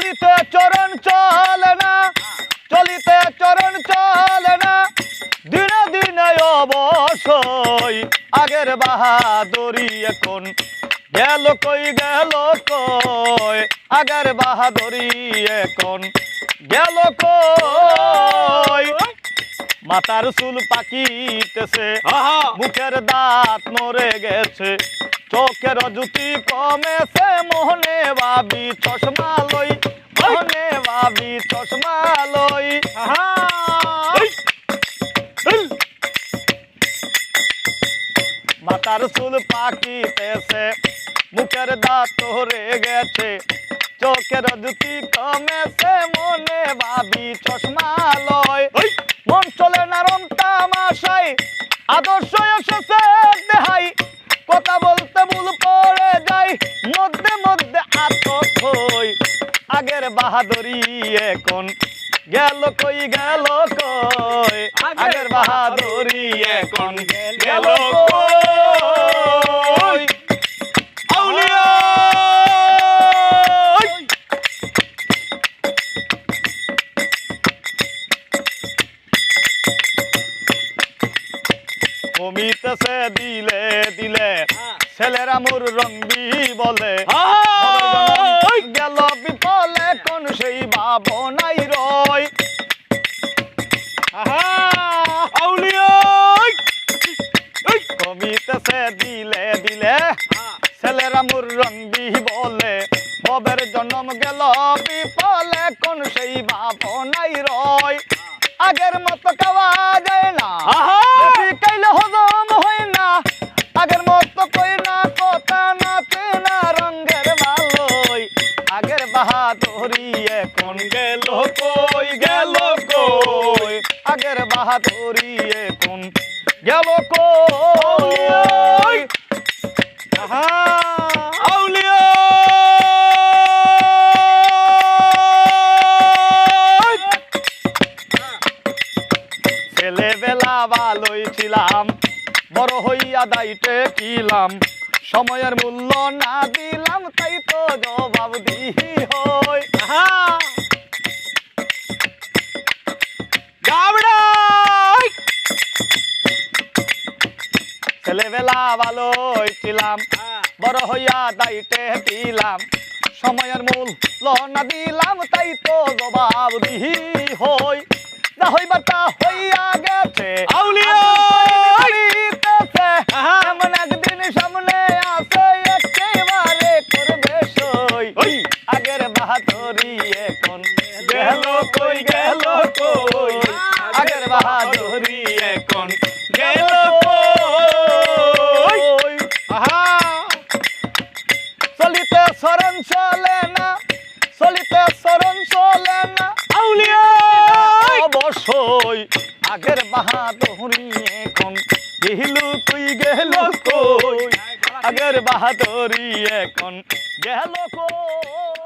চলিতে চরণ চলে না চলিতে চরণ চলে না। দিনে দিনে অবশ্যই আগের বাহাদুরি এখন। গেল কই গেল কই আগের বাহাদুরি এখন। গেল কই মাথার চুল পাকিতেছে মুখের দাঁত মরে গেছে। চোখের জ্যোতি কমেছে মোহনে ভাবি চশমা লই। মোহনে ভাবি চশমা লই। মাথার চুল পাকিতেছে মুখের দাঁত ধরে গেছে। চোখের জ্যোতি কমেছে মনে ভাবি চশমা লয় মন চলে না রম তামাশাই আদর্শ এসেছে দেহাই। আগের বাহাদুরি এখন। গেল কই গেল কই? আগের বাহাদুরি এখন। গেল কই? কমিতেছে দিলে দিলে ছেলেরা মোর রঙ্গি বলে। ভাবনাই রয় কমিতেছে দিলে দিলে। ছেলেরা মোর রঙ্গি বলে ববের জন্ম গেল বিপলে কোন সেই ভাবনাই রয় আগের মতো খাওয়া যায় না। বেশি খাইলে আগের বাহাদুরি এখন গেল কই? গেল কই? আগের বাহাদুরি এখন গেল কই? আউলিয়া! ছেলেবেলা ভালোই ছিলাম, বড় হইয়া দাইতে কিলাম সময়ের মূল্য না দিলাম তাই তো জবাব দিহি হই। ছেলেবেলা ভালোই ছিলাম বড় হইয়া দাইতে কিলাম সময়ের মূল্য না দিলাম তাই তো জবাব দিহি হই। না হইবার তা হইয়া গেছে। আউলিয়া! আগের বাহাদুরি এখন। গেল কই গেল কই? আগের বাহাদুরি এখন। গেল কই? আহা! চলিতে শরণ চলে না চলিতে শরণ চলে না। আউলিয়া! অবশ্যই আগের বাহাদুরি এখন। গেলু তুই গেল কই? আগের বাহাদুরি এখন। গেল কই?